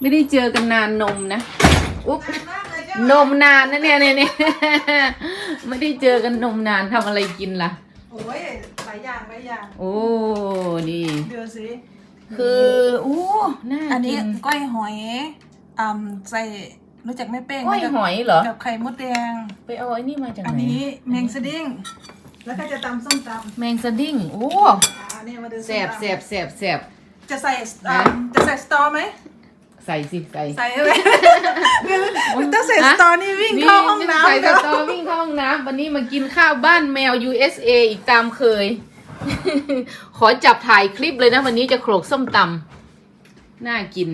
ไม่ได้เจอกันนานนมนะอุ๊บมากเลยใช่นมนานนะเนี่ยเนี่ยเนี่ยไม่ได้เจอกันนมนานทำอะไรกินล่ะ โอ้ยหลายอย่างหลายอย่างโอ้นี่เดี๋ยวสิคืออู้น่าอันนี้กินก้อยหอยอ่าใส่รู้จักแม่เป้งกล้วยกับหอยเหรอกับไข่มดแดง ไปเอาไอ้นี่มาจากไหนอันนี้แมงสดิ้งแล้วก็จะตำส้มตำแมงสดิ้งโอ้อ่าอันนี้มาดูแสบแสบแสบแสบจะใส่อ่าจะใส่สตอไหม ใส่สิใส่ ใส่เลยถ้าใส่สตอนี่วิ่งเข้าห้องน้ำใส่เดี๋สยวตอวิ่งเข้าห้องน้ำวันนี้มากินข้าวบ้านแมว USA อีกตามเคย ขอจับถ่ายคลิปเลยนะวันนี้จะโขลกส้มตำน่ากิน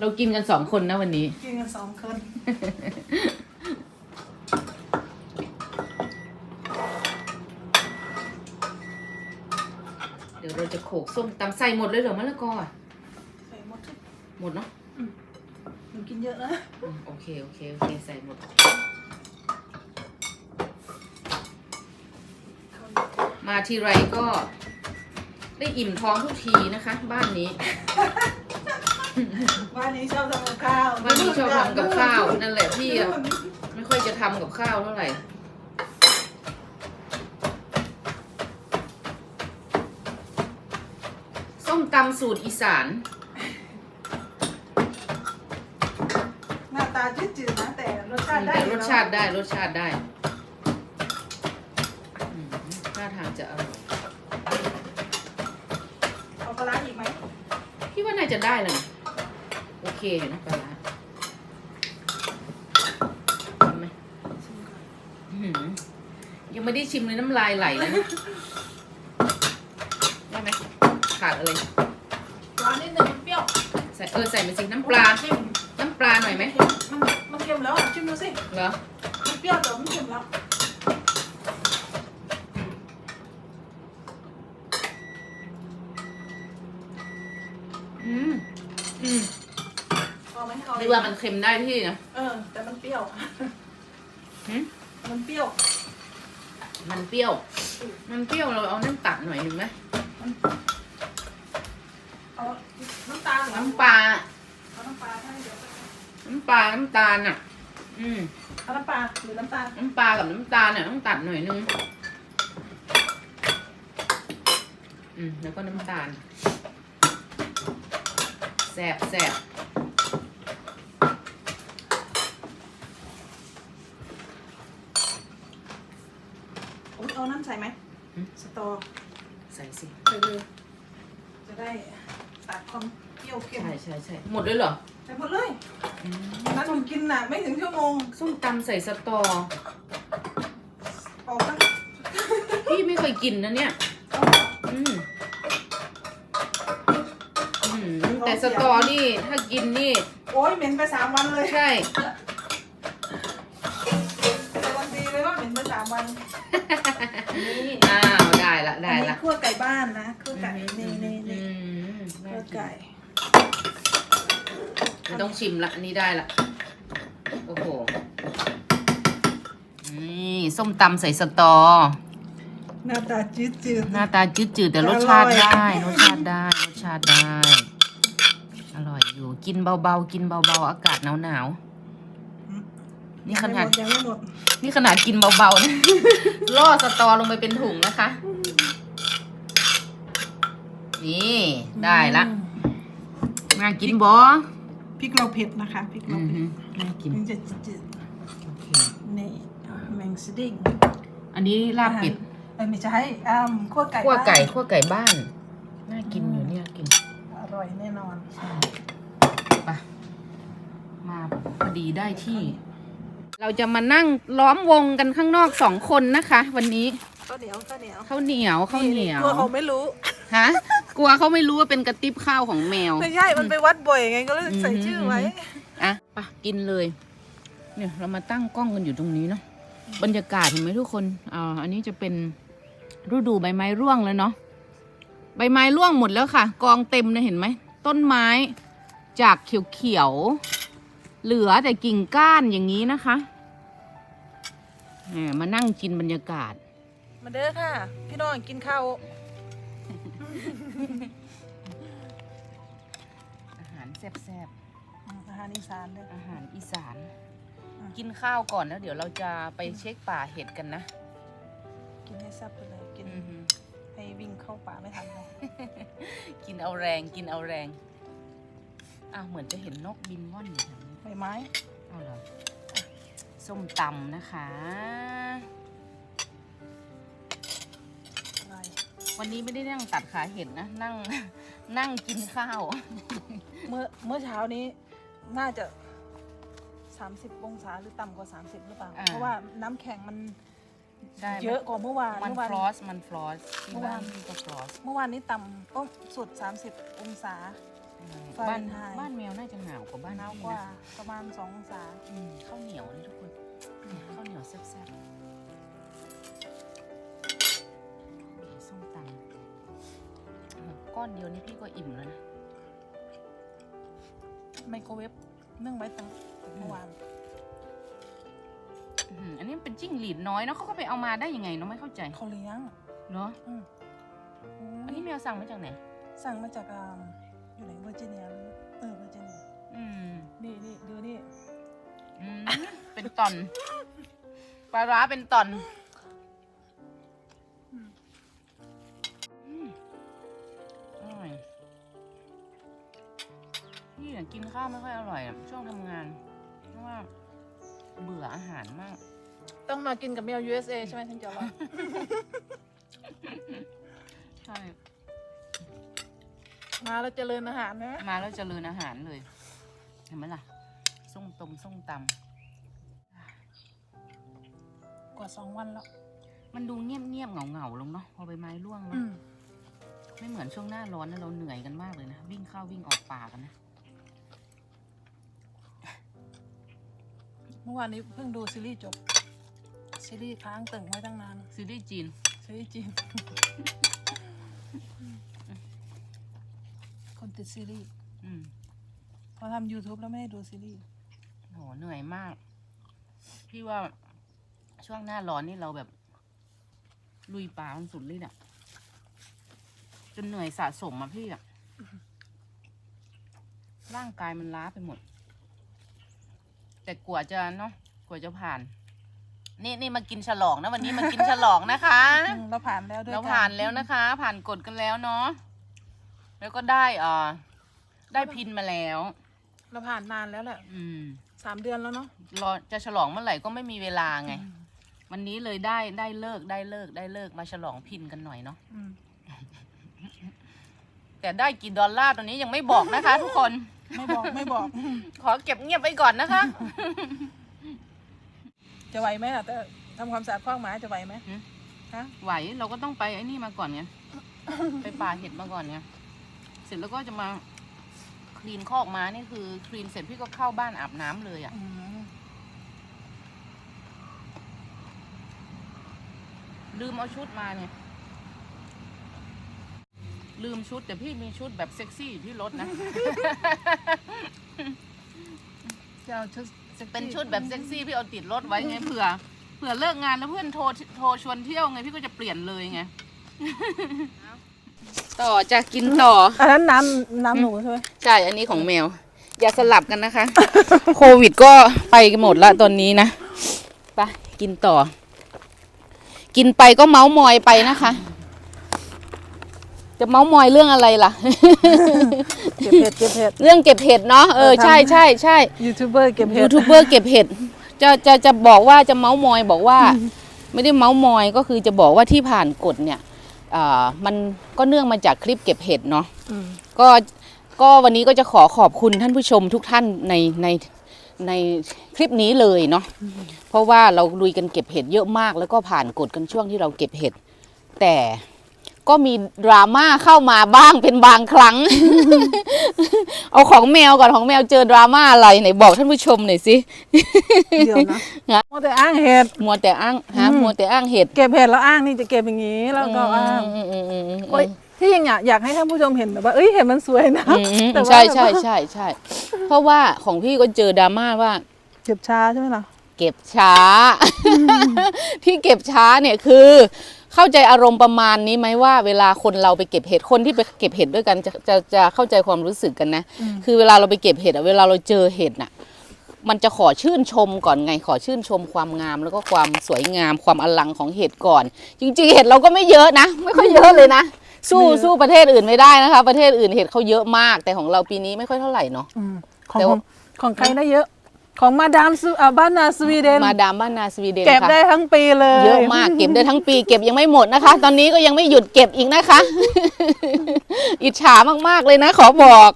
เรากินกันสองคนนะวันนี้ กินกันสองคนเดี๋ยวเราจะโขลกส้มตำใส่หมดเลยเหรอมะละกออะใส่หมดทุกหมดเนาะ หนูกินเยอะนะอืมโอเค โอเค โอเค ใส่หมด มาทีไรก็ได้อิ่มท้องทุกทีนะคะ บ้านนี้บ้านนี้ชอบทำกับข้าวบ้านนี้ชอบทำกับข้าวนั่นแหละพี่อะไม่ค่อยจะทำกับข้าวเท่าไหร่ส้มตำสูตรอีสาน หน้าตาจืดๆนะแต่รสชาติได้แต่อยู่รสชาติได้รสชาติได้อืมท่าทางจะอร่อยเอาปลาร้าอีกไหมพี่ว่าน่าจะได้เลยโอเคอยู่นะปลาร้าทำไหมอื้อหือยังไม่ได้ชิมเลยน้ำลายไหลแล้วนะได้ไหมขาดอะไรปลานิดหนึ่งมันเปรี้ยวใส่เออใส่มาสิน้ำปลาเค็มน้ำปลาหน่อยไหมมันมัน เค็มแล้วอะชิมดูสิเหรอมันเปรี้ยวแต่มันเค็มแล้วอืมอืมพอไหมเอาดีว่ามันเค็มได้ที่นะเออ แต่มันเปรี้ยว หืมมันเปรี้ยว มันเปรี้ยว มันเปรี้ยวเราเอาน้ำตัดหน่อยหนึ่งไหมเอาน้ำตาลเหรอน้ำปลา เอาน้ำปลาให้เดี๋ยว น้ำปลา น้ำตาลอะ อืม เอาน้ำปลาหรือน้ำตาลน้ำปลากับน้ำตาลเนี่ยต้องตัดหน่อยนึง อืม แล้วก็น้ำตาลแสบแสบโอ๊ยเอาน้ำใส่ไหมสตอใส่สิใส่เลย จะได้ตัดความเปรี้ยวเค็มใช่ใช่ใช่หมดเลยเหรอ ใส่หมดเลยอืม นั้นหนูกินน่ะ ไม่ถึงชั่วโมงส้มตำใส่สตอ ออกตั้งพี่ไม่เคยกินนะเนี่ยเอาอืมอืมแต่สตอนี่ถ้ากินนี่ โอ๊ยเหม็นไปสามวันเลยใช่แต่วันดีเลยว่าเหม็นไปสามวันนี่อ้าว ได้ละอัได้นนี้ละคั่วไก่บ้านนะคั่วไก่อืนี่มนี่นี่อืมน่าคั่วกินไก่ ไม่ต้องชิมละอันนี้ได้ละโอ้โหนี่ส้มตำใส่สตอ หน้าตาจืดจืดหน้าตาจืดๆแต่รสชาติอร่อยได้ รสชาติได้ รสชาติได้ อร่อยอยู่กินเบาๆกินเบาๆ อากาศหนาวๆนี่ขนาด ยังไม่หมดนี่ขนาดกินเบาๆนะ ล่อสตอลงไปเป็นถุงนะคะ นี่ ได้ละน่ากินบอพ ริกเราเผ็ดนะคะพริกเราอือเผ็ฮึดน่ากินมันจะจืดโอเคๆนี่แมงสดิ้งอันนี้ลาบเป็ดเออไม่ใช่อ่าคั่วไก่ขั้วไก่บ้านขั้วไก่บ้าน น่ากินอยู่เนี่ยกินอร่อยแน่นอนใช่ไปมาพอดีได้ที่ เราจะมานั่งล้อมวงกันข้างนอกสองคนนะคะ วันนี้ ข้าวเหนียวข้าวเหนียวข้าวเหนียวข้าวเหนียวกลัวเขาไม่รู้ฮะกลัวเขาไม่รู้ว่าเป็นกระติบข้าวของแมวไม่ใช่มันไปวัดบ่อยไงก็เลยใส่ชื่อไว้อะไปะกินเลย เนี่ยเรามาตั้งกล้องกันอยู่ตรงนี้เนาะบรรยากาศเห็นไหมทุกคนอ่าอันนี้จะเป็นฤดูใบไม้ร่วงแล้วเนาะใบไม้ร่วงหมดแล้วค่ะ กองเต็มเลยเห็นไหมต้นไม้จากเขียวๆเหลือแต่กิ่งก้านอย่างนี้นะคะแหมมานั่งกินบรรยากาศ มาเด้อค่ะ พี่น้องกินข้าว อาหารแซ่บอืมอาหารอีสานเด้ออาหารอีสาน อะ กินข้าวก่อนแล้วเดี๋ยวเราจะไปเช็คป่าเห็ดกันนะกินให้แซ่บไปเลย กินอือหือให้วิ่งเข้าป่าไม่ทันเลยกินเอาแรงกินเอาแรงอ้าวเหมือนจะเห็นนกบินว่อนอยู่แถวนี้ใบไม้ เอาเหรอส้มตำนะคะ วันนี้ไม่ได้นั่งตัดขาเห็ดนะ นั่งนั่งกินข้าว เมื่อเมื่อเช้านี้น่าจะ 30 องศาหรือต่ำกว่า 30 หรือเปล่า อ่า เพราะว่าน้ำแข็งมันใช่เยอะกว่าเมื่อวานมันเมื่อวานฟลอสมันฟลอสที่เมื่อานบ้าวนพี่ก็ฟลอสเมื่อวานนี้ต่ำโอ้สุด 30 องศาบ้าน Fahrenheit บ้านแมวน่าจะหนาวกว่าบ้านหนาวพี่กว่านะประมาณ2องศา อืมข้าวเหนียวนี่ทุกคนข้าวเหนียวแซ่บๆ อ้โหก้อนเดียวนี่พี่ก็อิ่มแล้วนะไมโครเวฟนึ่งไว้ตั้งเมื่อวานอื้อหืออันนี้มันเป็นจิ้งหรีดน้อยเนาะเขาก็ไปเอามาได้ยังไงเนาะไม่เข้าใจเขาเลี้ยงเนาะอืมโอันนี้แมวสั่งมาจากไหน สั่งมาจากอ่าอยู่ไหนเวอร์จิเนียเออเวอร์จิเนียอืมนี่นี่ดูนี่อืมเป็นตอนปลาร้าเป็นตอน กกินข้าวไม่ค่อยอร่อยอะช่วงทำงาน เพราะว่าเบื่ออาหารมาก ต้องมากินกับแมว USA ใช่ไหมถึงจะอร่อย ใช่ มาแล้วเจริญอาหารนะมาแล้วเจริญอาหารเลย เห็นไหมล่ะ ส้มตมส้มตกว่าสองวันแล้วำมันดูเงียบเงียบๆเหงาเงาๆลงเนาะพอใบไม้ร่วงเนอือะมไม่เหมือนช่วงหน้าร้อนนะเราเหนื่อยกันมากเลยนะ วิ่งเข้าวิ่งออกป่ากันนะ เมื่อวานนี้เพิ่งดูซีรีส์จบ ซีรีส์ค้างตึงไว้ตั้งนาน ซีรีส์จีน ซีรีส์จีน คนติดซีรีส์อืมพอทำ YouTube แล้วไม่ได้ดูซีรีส์ โห เหนื่อยมาก พี่ว่าช่วงหน้าร้อนนี่เราแบบ ลุยป่ามันสุดฤทธิ์อะจนเหนื่อยสะสมมาพี่อะร่างกายมันล้าไปหมด แต่กว่าจะเนาะกว่าจะผ่าน นี่นี่มากินฉลองนะวันนี้มากินฉลองนะคะ อืมเราผ่านแล้วด้วยเรากัผ่านแล้วนะคะ ผ่านกฎกันแล้วเนาะแล้วก็ได้เอ่อได้พินมาแล้ว เราผ่านนานแล้วแหละอืมสามเดือนแล้วเนาะรอจะฉลองเมื่อไหร่ก็ไม่มีเวลาไง วันนี้เลยได้ได้เลิกได้เลิกได้เลิกมาฉลองพินกันหน่อยเนาะอืมแต่ได้กี่ดอลลาร์ตอนนี้ยังไม่บอกนะคะ ทุกคน ไม่บอกไม่บอก ขอเก็บเงียบไว้ก่อนนะคะ จะไหวไหมล่ะแต่ทำความสะอาดคอกหมาจะไหวไหมหืม ฮะไหวเราก็ต้องไปไอ้นี่มาก่อนไง ไปป่าเห็ดมาก่อนไง เสร็จแล้วก็จะมาคลีนคอกม้านี่คือคลีนเสร็จพี่ก็เข้าบ้านอาบน้ำเลยอะ่ะ อืมลืมเอาชุดมาเนี่ย ลืมชุด แต่พี่มีชุดแบบเซ็กซี่อยู่ที่รถนะ จะเอาชุดซ็กซี่เป็นชุดแบบเซ็กซี่พี่เอาติดรถไว้ไงเผื่อเผื่อเลิกงานแล้วเพื่อนโทรโทรชวนเที่ยวไงพี่ก็จะเปลี่ยนเลยไง ต่อจะกินต่อ อันนั้นน้ำน้ำหนูใช่ไหมใช่ อันนี้ของแมว อย่าสลับกันนะคะ โควิดก็ไปกันหมดละตอนนี้นะ ไปกินต่อ กินไปก็เมาส์มอยไปนะคะ จะเมาส์มอยเรื่องอะไรล่ะ เก็บเห็ดเก็บเห็ด เรื่องเก็บเห็ดเนาะเออเออทำใช่ใช่ใช่ยูทูบเบอร์เก็บเห็ยูดทูบเบอร์เก็บเห็ดจะจะจะบอกว่าจะเมาส์มอยบอกว่า ไม่ได้เมาส์มอยก็คือจะบอกว่าที่ผ่านกฎเนี่ยอ่ามันก็เนื่องมาจากคลิปเก็บเห็ดเนาะอืมก็ก็วันนี้ก็จะขอขอบคุณท่านผู้ชมทุกท่านในในในคลิปนี้เลยเนาะเพราะว่าเราลุยกันเก็บเห็ดเยอะมาก แล้วก็ผ่านกฎกันช่วงที่เราเก็บเห็ดแต่ ก็มีดราม่าเข้ามาบ้างเป็นบางครั้ง เอาของแมวก่อนของแมวเจอดราม่าอะไรไหนบอกท่านผู้ชมหน่อยสิเดี๋ยวนะฮะมัวแต่อ้างเห็ดมัวแต่อ้างฮะอืม มัวแต่อ้างเห็ดเก็บเห็ดแล้วอ้างนี่จะเก็บอย่างนี้แล้วก็อ้างอืมอืมอืมอืมโอ้ยที่ยังอยากอยากให้ท่านผู้ชมเห็นแบบว่าเอ้ยเห็ดมันสวยนะอืมอืมแต่ว่าใช่ใช่ใช่ใช่เพราะว่าของพี่ก็เจอดราม่าว่า เก็บช้าใช่ไหมล่ะ เก็บช้า ที่เก็บช้าเนี่ยคือ เข้าใจอารมณ์ประมาณนี้ไหมว่าเวลาคนเราไปเก็บเห็ดคนที่ไปเก็บเห็ดด้วยกันจะจะจะเข้าใจความรู้สึกกันนะอืมคือเวลาเราไปเก็บเห็ดอะเวลาเราเจอเห็ดน่ะมันจะขอชื่นชมก่อนไงขอชื่นชมความงามแล้วก็ความสวยงามความอลังของเห็ดก่อน จริงๆเห็ดเราก็ไม่เยอะนะ ไม่ค่อยเยอะเลยนะ สู้ไม่เยอะสู้ประเทศอื่นไม่ได้นะคะ ประเทศอื่นเห็ดเขาเยอะมาก แต่ของเราปีนี้ไม่ค่อยเท่าไหร่เนาะอืมของแต่ขอว่างของใครได้เยอะ ของมาดามสอ่าบ้านนาสวีเดนมาดามบ้านนาสวีเดนเก็บค่ะได้ทั้งปีเลยเยอะมากเก็บได้ทั้งปีเก็บยังไม่หมดนะคะ ตอนนี้ก็ยังไม่หยุดเก็บอีกนะคะ อิจฉามากๆเลยนะ ขอบอก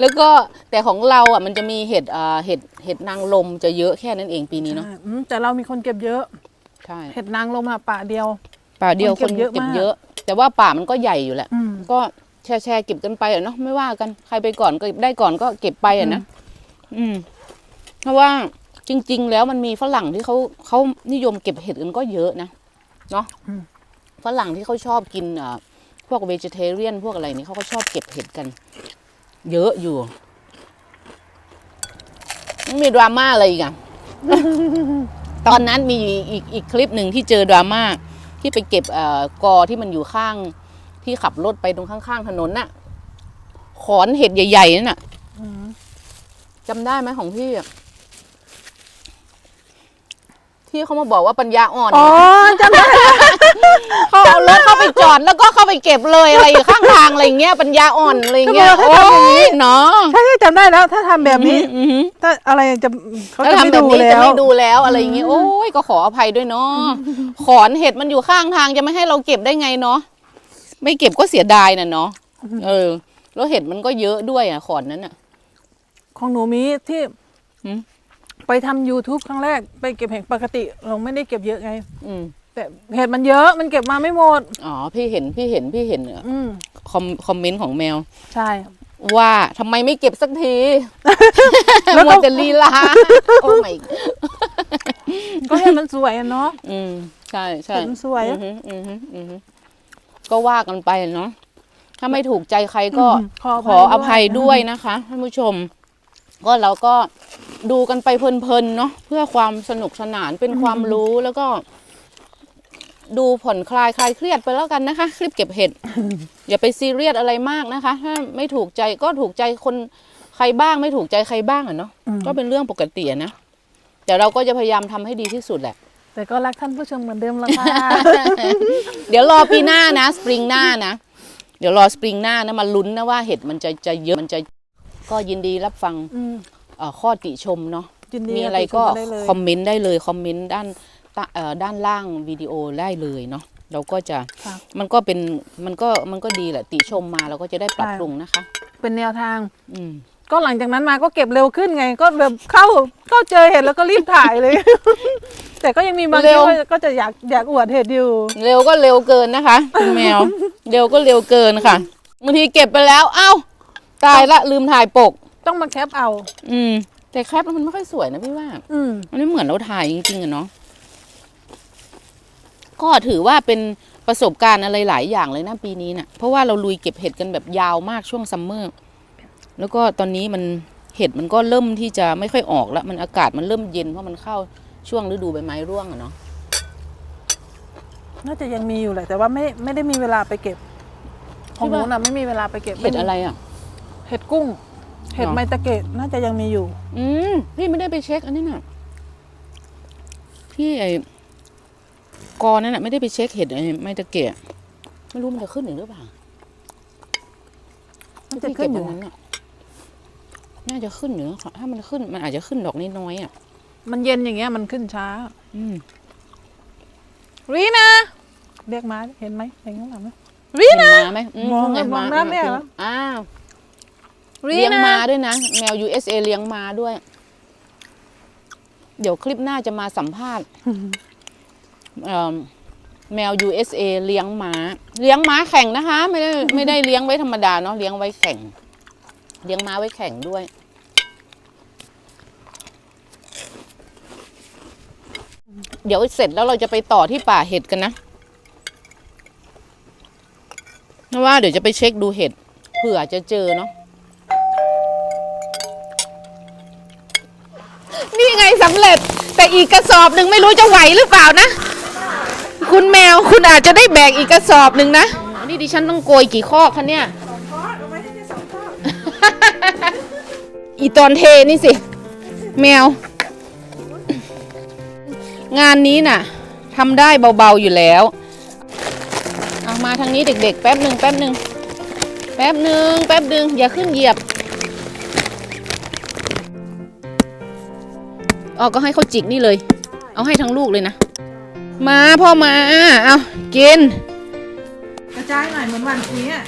แล้วก็แต่ของเราอะมันจะมีเห็ดอ่าเห็ดเห็ดนางลมจะเยอะแค่นั้นเองปีนี้เนาะใช่อืมแต่เรามีคนเก็บเยอะ ใช่เห็ดนางลมอะป่าเดียว ป่าเดียวคคนนเก็บเยอะเก็บมาก เยอะ แต่ว่าป่ามันก็ใหญ่อยู่แหละ อืม ก็แชร์แชร์เก็บกันไปอะเนาะไม่ว่ากันใครไปก่อนก็ได้ก่อนก็เก็บไปอะนะอืม เพราะว่าจริง ๆ แล้วมันมีฝรั่งที่เขาเขานิยมเก็บเห็ดกันก็เยอะนะเนาะอืมฝรั่งที่เขาชอบกินอ่าพวกเวจเทเรียนพวกอะไรนี่เขาก็ชอบเก็บเห็ดกัน เยอะอยู่มันมีดราม่าอะไรอีกอะตอนนั้นมีอีกอีกคลิปหนึ่งที่เจอดราม่าที่ไปเก็บเอ่อกอที่มันอยู่ข้างที่ขับรถไปตรงข้างๆถนนน่ะ ขอนเห็ดใหญ่ๆนั่นน่ะอืมจำได้ไหมของพี่อะ ที่เขามาบอกว่าปัญญาอ่อนอ๋อจำได้เขาเอารถเข้าไปจอดแล้วก็เข้าไปเก็บเลยอะไรอยู่ข้างทางอะไรอย่างเงี้ยปัญญาอ่อนอะไรอย่างเงี้ยทำไมเขาโอ้ทำอย่างนี้ยเนาะใช่ใช่จำได้แล้ว ถ้าทำแบบนี้อือหือถ้าอะไรจะเขาถ้าจะไม่ทำแบบดูนี้แล้จะวไม่ดูแล้วอะไรอย่างเงี้ยโอ้ยก็ขออภัยด้วยเนาะขอนเห็ดมันอยู่ข้างทางจะไม่ให้เราเก็บได้ไงเนาะไม่เก็บก็เสียดายน่ะเนาะเออ แล้วเห็ดมันก็เยอะด้วยอะขอนนั้นอะ ของหนูมีที่หืม ไปทำ YouTube ครั้งแรกไปเก็บเห็ดปกติเราไม่ได้เก็บเยอะไง อืมแต่เห็ดมันเยอะมันเก็บมาไม่หมด อ๋อพี่เห็นพี่เห็นพี่เห็นอืมคอมคอมเมนต์ของแมว ใช่ ว่าทำไมไม่เก็บสักทีแล้วก็ มัวแต่ลีลาโอ้ไม่ก็เห็ดมันสวยอะเนาะ อืมใช่ใช่เห็นสวย อือหืออือหืออือหือก็ว่ากันไปเนาะถ้าไม่ถูกใจใครก็ อืมขอขออภัยด้ด้ววยยนะคะท่านผู้ชม ก็เราก็ ดูกันไปเพลินๆเนาะเพื่อความสนุกสนานเป็นความรู้แล้วก็ ดูผ่อนคลายคลายเครียดไปแล้วกันนะคะ คลิปเก็บเห็ด อย่าไปซีเรียสอะไรมากนะคะ ถ้าไม่ถูกใจก็ถูกใจคนใครบ้างไม่ถูกใจใครบ้างอะเนาะอืมก็เป็นเรื่องปกติอะนะแต่เราก็จะพยายามทำให้ดีที่สุดแหละ แต่ก็รักท่านผู้ชมเหมือนเดิมละค่ะเดี๋ยวรอปีหน้านะสปริงหน้านะเดี๋ยวรอสปริงหน้านะมาลุ้นนะว่าเห็ดมันจะจะเยอะมันจะก็ยินดีรับฟังอืมเอ่อ ข้อติชมเนาะยินดีมีอะไรติชก็ได้เลยคอมเมนต์ได้เลยคอมเมนต์ด้านตะเอ่อด้านล่างวิดีโอได้เลยเนาะเราก็จะค่ะมันก็เป็นมันก็มันก็ดีแหละติชมมาเราก็จะได้ปรับใช่ปรุงนะคะ เป็นแนวทาง อืมก็หลังจากนั้นมาก็เก็บเร็วขึ้นไง ก็แบบเข้าก็เจอเห็ดแล้วก็รีบถ่ายเลย แต่ก็ยังมีบางที่ก็ก็จะอยากอยากอวดเห็ดอยู่ เร็วก็เร็วเกินนะคะคุณแมว เร็วก็เร็วเกินค่ะบางทีเก็บไปแล้ว เอ้า ตายละลืมถ่ายปก ต้องมาแคปเอา อืม แต่แคปมันไม่ค่อยสวยนะพี่ว่า อืม มันไม่เหมือนเราถ่ายจริงๆอะเนาะ ก็ถือว่าเป็นประสบการณ์อะไรหลายอย่างเลยนะปีนี้น่ะ เพราะว่าเราลุยเก็บเห็ดกันแบบยาวมากช่วงซัมเมอร์ แล้วก็ตอนนี้มันเห็ดมันก็เริ่มที่จะไม่ค่อยออกแล้วมันอากาศมันเริ่มเย็นเพราะมันเข้าช่วงฤดูใบไม้ร่วงอะเนาะ น่าจะยังมีอยู่แหละแต่ว่าไม่ไม่ได้มีเวลาไปเก็บของหนูน่ะไม่มีเวลาไปเก็บเห็ดอะไรอะเห็ดกุ้ง เห็ดหรอไมตะเกะน่าจะยังมีอยู่ อืมพี่ไม่ได้ไปเช็คอันนี้น่ะพี่ไอ้กอนั่นน่ะไม่ได้ไปเช็คเห็ดไอ้ไมตะเกียะไม่รู้มันจะขึ้นอีกหรือเปล่ามันจะขึ้นอยู่ที่เก็บวันั้นน่ะน่าจะขึ้นอยู่นะถ้ามันขึ้น มันอาจจะขึ้นดอกน้อยๆอะ มันเย็นอย่างเงี้ยมันขึ้นช้า อืมรีนะเรียกมาเห็นไหมเห็นข้างหลังไหมรีเห็นนะม้าไหมมองไมองน้ำเนี่ยเหรออ้าวรี เลี้ยงนะม้าด้วยนะ แมว USA เลี้ยงม้าด้วย เดี๋ยวคลิปหน้าจะมาสัมภาษณ์เอิ่มแมว USA เลี้ยงม้า เลี้ยงม้าแข่งนะคะ ไม่ได้ไม่ได้เลี้ยงไว้ธรรมดาเนาะเลี้ยงไว้แข่ง เลี้ยงม้าไว้แข่งด้วย เดี๋ยวเสร็จแล้วเราจะไปต่อที่ป่าเห็ดกันนะเพราะว่าเดี๋ยวจะไปเช็คดูเห็ดเผื่อจะเจอเนาะ นี่ไงสำเร็จ แต่อีกกระสอบหนึ่งไม่รู้จะไหวหรือเปล่านะ คุณแมวคุณอาจจะได้แบกอีกกระสอบหนึ่งนะอันนี้ดิฉันต้องโกยกี่ข้อคะเนี่ยอีตอนเทนี่สิ แมว งานนี้น่ะทำได้เบาๆอยู่แล้วเอามาทางนี้เด็กๆ แป๊บหนึ่งแป๊บหนึ่งแป๊บหนึ่งแป๊บหนึ่งอย่าขึ้นเหยียบ อ๋อก็ให้เขาจิกนี่เลย เอาให้ทั้งลูกเลยนะ มาพ่อมาเอากิน กระจายหน่อยเหมือนหวันปุ๋ยอะ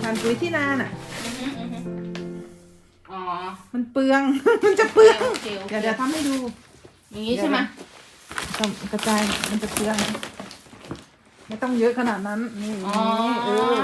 หวันปุ๋ยที่นาน่ะ อ๋อมันเปลือง มันจะเปลือง โอเคโอเคเดี๋ยวเดี๋ยวทำให้ดูอย่างนี้ใช่ไหมต้องกระจายหน่อยมันจะเปลือง ไม่ต้องเยอะขนาดนั้น นี่อ๋อนี่เออ